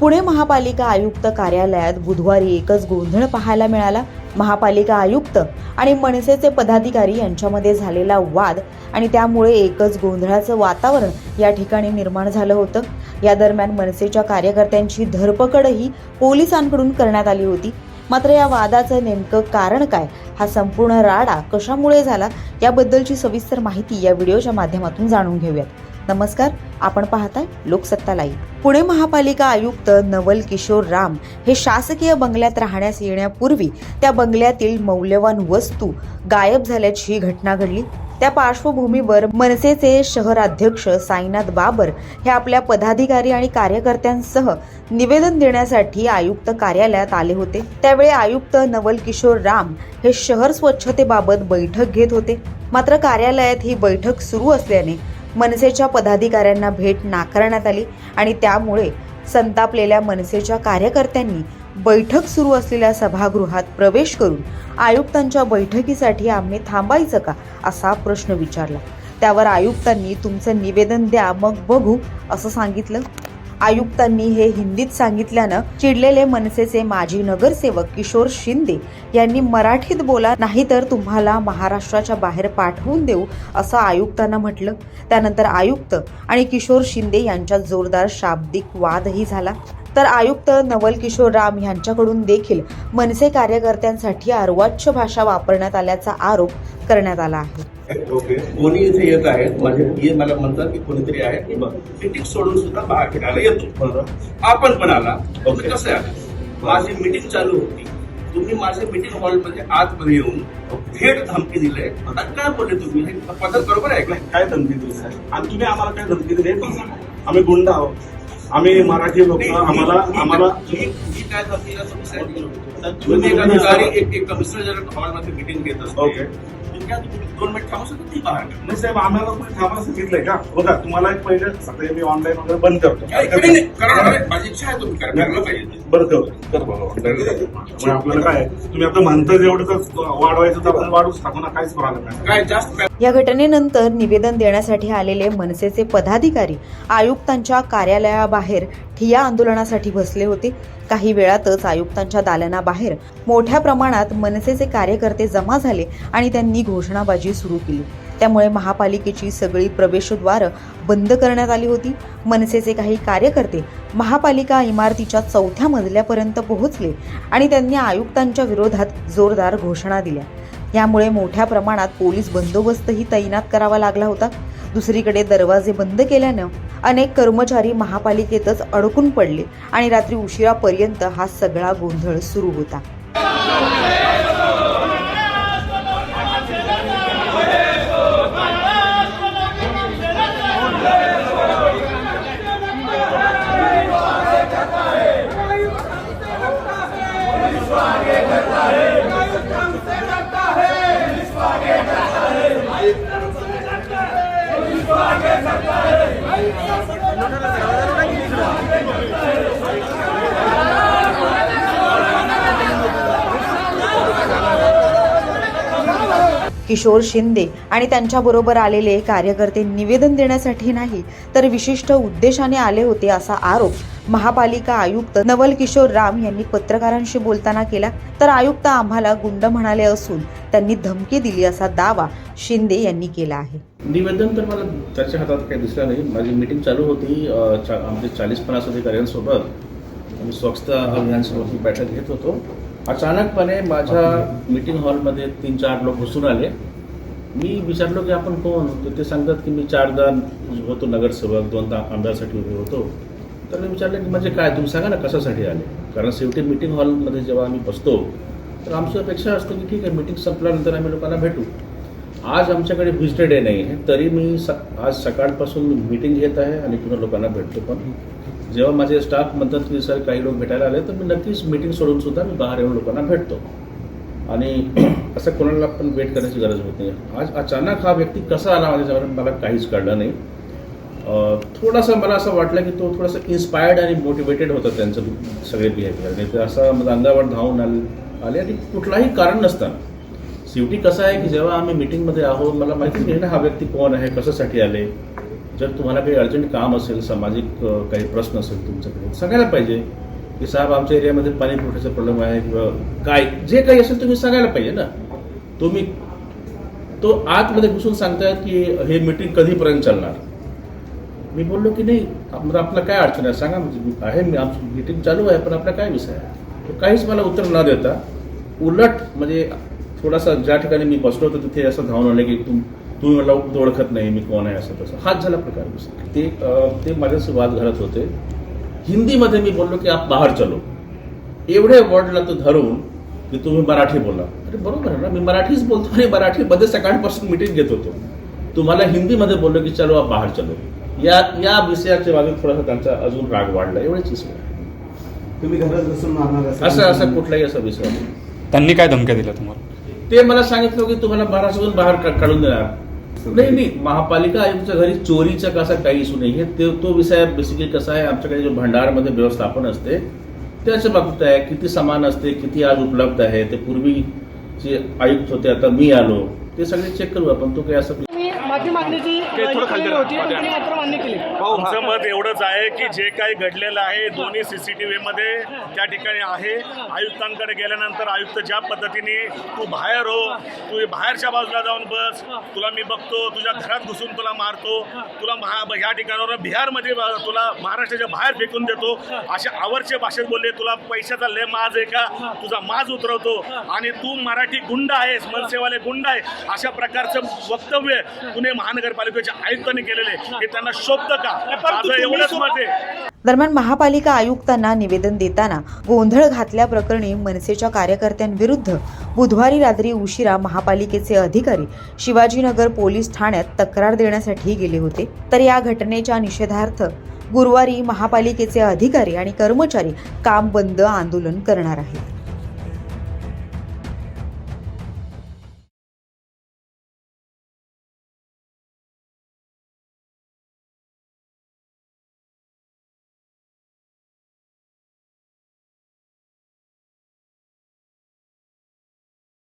पुणे महापालिका आयुक्त कार्यालयात बुधवारी एकच गोंधळ पाहायला मिळाला. महापालिका आयुक्त आणि मनसेचे पदाधिकारी यांच्यामध्ये झालेला वाद आणि त्यामुळे एकच गोंधळाचं वातावरण या ठिकाणी निर्माण झालं होतं. या दरम्यान मनसेच्या कार्यकर्त्यांची धरपकडही पोलिसांकडून करण्यात आली होती. मात्र या वादाचं नेमकं कारण काय? हा संपूर्ण राडा कशामुळे झाला? याबद्दलची सविस्तर माहिती या व्हिडिओच्या माध्यमातून जाणून घेऊयात. नमस्कार आपण पाहताय लोकसत्ता लाईव्ह. पुणे महापालिका आयुक्त नवल किशोर राम हे शासकीय बंगल्यात राहण्यास येण्यापूर्वी त्या बंगल्यातील मौल्यवान वस्तू गायब झाल्याची ही घटना घडली. त्या पार्श्वभूमीवर मनसेचे शहराध्यक्ष साईनाथ बाबर हे आपल्या पदाधिकारी आणि कार्यकर्त्यांसह निवेदन देण्यासाठी आयुक्त कार्यालयात आले होते. त्यावेळी आयुक्त नवल किशोर राम हे शहर स्वच्छतेबाबत बैठक घेत होते. मात्र कार्यालयात ही बैठक सुरू असल्याने मनसेच्या पदाधिकाऱ्यांना भेट नाकारण्यात आली आणि त्यामुळे संतापलेल्या मनसेच्या कार्यकर्त्यांनी बैठक सुरू असलेल्या सभागृहात प्रवेश करून आयुक्तांच्या बैठकीसाठी आम्ही थांबायचं का असा प्रश्न विचारला. त्यावर आयुक्तांनी तुमचं निवेदन द्या मग बघू असं सांगितलं. आयुक्तांनी हे हिंदीत सांगितल्यानं चिडलेले मनसेचे माजी नगरसेवक किशोर शिंदे यांनी मराठीत बोला नाही तर तुम्हाला महाराष्ट्राच्या बाहेर पाठवून देऊ असं आयुक्तांना म्हटलं. त्यानंतर आयुक्त आणि किशोर शिंदे यांच्यात जोरदार शाब्दिक वादही झाला. तर आयुक्त नवल किशोर राम यांच्याकडून देखील मनसे कार्यकर्त्यांसाठी अर्वाच्य भाषा वापरण्यात आल्याचा आरोप करण्यात आला आहे. ओके. कोणी इथे येत आहेत? माझे मला म्हणतात की कोणीतरी आहे. मीटिंग सोडून सुद्धा बाहेर फिरायला येतो. आपण पण आला. ओके कसं आहे? माझी मीटिंग चालू होती. तुम्ही माझ्या मीटिंग हॉलमध्ये आतमध्ये येऊन थेट धमकी दिले. आता काय बोलले तुम्ही? हे पद्धत बरोबर आहे का? काय धमकी दिली साहेब? आणि तुम्ही आम्हाला काय धमकी दिली? हे पण सांगा. आम्ही गुंड आहोत. आम्ही मराठी लोक आम्हाला आम्हाला एक अधिकारी एक एक कमिशनर जर हॉलमध्ये मीटिंग घेत असतो. ओके. काय तुम्ही दोन मिनिट थांबू शकता ती बाहेर का? नाही साहेब आम्हाला कोणी थांबायला सांगितलंय का? बघा तुम्हाला एक पहिले सकाळी मी ऑनलाईन वगैरे बंद करतो. काही काही नाही करा ना. माझी इच्छा आहे तुम्ही करा करायला पाहिजे बरं ठेवतो. कर बाबा मग आपल्याला काय तुम्ही आता म्हणता जेवढं तर वाढवायचं तर आपण वाढूच टाकू ना काहीच प्रॉब्लेम नाही. काय जास्त काय? या घटनेनंतर निवेदन देण्यासाठी आलेले मनसेचे पदाधिकारी आयुक्तांच्या कार्यालयाबाहेर ठिय्या आंदोलनासाठी बसले होते. काही वेळातच आयुक्तांच्या दालनाबाहेर मोठ्या प्रमाणात मनसेचे कार्यकर्ते जमा झाले आणि त्यांनी घोषणाबाजी सुरू केली. त्यामुळे महापालिकेची सगळी प्रवेशद्वारं बंद करण्यात आली होती. मनसेचे काही कार्यकर्ते महापालिका इमारतीच्या चौथ्या मजल्यापर्यंत पोहोचले आणि त्यांनी आयुक्तांच्या विरोधात जोरदार घोषणा दिल्या. यामुळे मोठ्या प्रमाणात पोलीस बंदोबस्तही तैनात करावा लागला होता. दुसरीकडे दरवाजे बंद केल्यानं अनेक कर्मचारी महापालिकेतच अडकून पडले आणि रात्री उशिरापर्यंत हा सगळा गोंधळ सुरू होता. किशोर शिंदे आणि त्यांच्याबरोबर आलेले कार्यकर्ते निवेदन देण्यासाठी नाही तर विशिष्ट उद्देशाने आले होते असा आरोप महापालिका आयुक्त नवल किशोर राम यांनी पत्रकारांशी बोलताना केला. तर आयुक्त आम्हाला गुंड म्हणाले असून त्यांनी धमकी दिली असा दावा शिंदे यांनी केला आहे. निवेदन तर मला त्याच्या हातात काही दिसलं नाही. माझी मीटिंग चालू होती अ, आमचे चाळीस पन्नास अधिकाऱ्यांसोबत. आम्ही स्वच्छता अभियानसोबत बैठक घेत होतो. अचानकपणे माझ्या मीटिंग हॉलमध्ये तीन चार लोक घुसून आले. मी विचारलो की आपण कोण? तर ते सांगतात की मी चारदा होतो नगरसेवक दोनदा आमदारसाठी उभे होतो. तर मी विचारलं की म्हणजे काय? तुम्ही सांगा ना कशासाठी आले? कारण शेवटी मीटिंग हॉलमध्ये जेव्हा आम्ही बसतो तर आमची अपेक्षा असते की ठीक आहे मीटिंग संपल्यानंतर आम्ही लोकांना भेटू. आज आमच्याकडे व्हिजिटर डे नाही आहे तरी मी स आज सकाळपासून मीटिंग घेत आहे आणि पुन्हा लोकांना भेटतो पण. जेव्हा माझे स्टाफ म्हणतात की सर काही लोक भेटायला आले तर मी नक्कीच मीटिंग सोडून सुद्धा मी बाहेर येऊन लोकांना भेटतो. आणि असं कोणाला पण वेट करण्याची गरज होत नाही. आज अचानक हा व्यक्ती कसा आला माझ्यावर मला काहीच कळलं नाही. थोडासा मला असं वाटलं की तो थोडासा इन्स्पायर्ड आणि मोटिवेटेड होता त्यांचं सगळे बिहेवियर नाही तर असं माझ्या अंगावर धावून आले आले आणि कुठलाही कारण नसताना शेवटी कसं आहे की जेव्हा आम्ही मीटिंगमध्ये आहोत मला माहितीच नाही ना हा व्यक्ती कोण आहे कशासाठी आले. जर तुम्हाला काही अर्जंट काम असेल सामाजिक काही प्रश्न असेल तुमच्याकडे सांगायला पाहिजे की साहेब आमच्या एरियामध्ये पाणी पुरवठ्याचा प्रॉब्लेम आहे किंवा काय जे काही असेल तुम्ही सांगायला पाहिजे ना. तुम्ही तो आतमध्ये घुसून सांगतायत की हे मीटिंग कधीपर्यंत चालणार? मी बोललो की नाही आप- आपलं काय अडचण आहे? सांगा म्हणजे आहे मी आमची मीटिंग चालू आहे पण आपला काय विषय आहे? तो काहीच मला उत्तर न देता उलट म्हणजे थोडासा ज्या ठिकाणी मी बसलो होतो तिथे असं धावून आलं की तुम तुम्ही मला ओळखत नाही मी कोण आहे असं तसं. हाच झाला प्रकार ते ते माझ्याशी वाद घालत होते. हिंदीमध्ये मी बोललो की आप बाहेर चलो. एवढे वर्डला तो धरून की तुम्ही मराठी बोला. अरे बरोबर आहे ना मी मराठीच बोलतो आणि मराठीमध्ये सकाळपासून मिटिंग घेत होतो. तुम्हाला हिंदीमध्ये बोललो की चलो आप बाहेर चलो. या या विषयाच्या बाजून थोडासा त्यांचा अजून राग वाढला एवढीच विषय. तुम्ही घरात बसून मारणार असं असं कुठलाही असा विषय नाही. त्यांनी काय धमक्या दिल्या तुम्हाला? ते मला सांगितलं की तुम्हाला महाराष्ट्रातून बाहेर काढून देणार. नाही नाही महापालिका आयुक्तच्या घरी चोरीचा कसा काही इशू नाही. हे ते तो विषय बेसिकली कसा आहे आमच्याकडे जो भंडारमध्ये व्यवस्थापन असते त्याच्या बाबतीत आहे. किती सामान असते किती आज उपलब्ध आहे ते पूर्वी जे आयुक्त होते आता मी आलो ते सगळे चेक करू आपण. तो काही असं होती पण मात्र मान्य केली. आमचं मत एवढंच आहे की जे काही घडलेलं आहे दोन्ही सीसीटीव्ही मध्ये त्या ठिकाणी आहे. आयुक्तांकडे गेल्यानंतर आयुक्त ज्या पद्धतीने तू बाहेर हो तू बाहेरच्या बाजूला जाऊन बस तुला मी बघतो तुझ्या घरात घुसून तुला मारतो तुला महा ह्या ठिकाणावर बिहारमध्ये ब- तुला महाराष्ट्राच्या बाहेर फेकून देतो. अशा आवडचे भाषेत बोलले तुला पैशाचा लय माज आहे का? तुझा माज उतरवतो. आणि तू मराठी गुंड आहेस मनसेवाले गुंड आहे. अशा प्रकारचं वक्तव्य पुणे महानगरपालिकेच्या आयुक्तांनी केलेले हे त्यांना शोभतं का? एवढंच मत आहे. दरम्यान महापालिका आयुक्तांना निवेदन देताना गोंधळ घातल्याप्रकरणी मनसेच्या कार्यकर्त्यांविरुद्ध बुधवारी रात्री उशिरा महापालिकेचे अधिकारी शिवाजीनगर पोलीस ठाण्यात तक्रार देण्यासाठी गेले होते. तर या घटनेच्या निषेधार्थ गुरुवारी महापालिकेचे अधिकारी आणि कर्मचारी काम बंद आंदोलन करणार आहेत.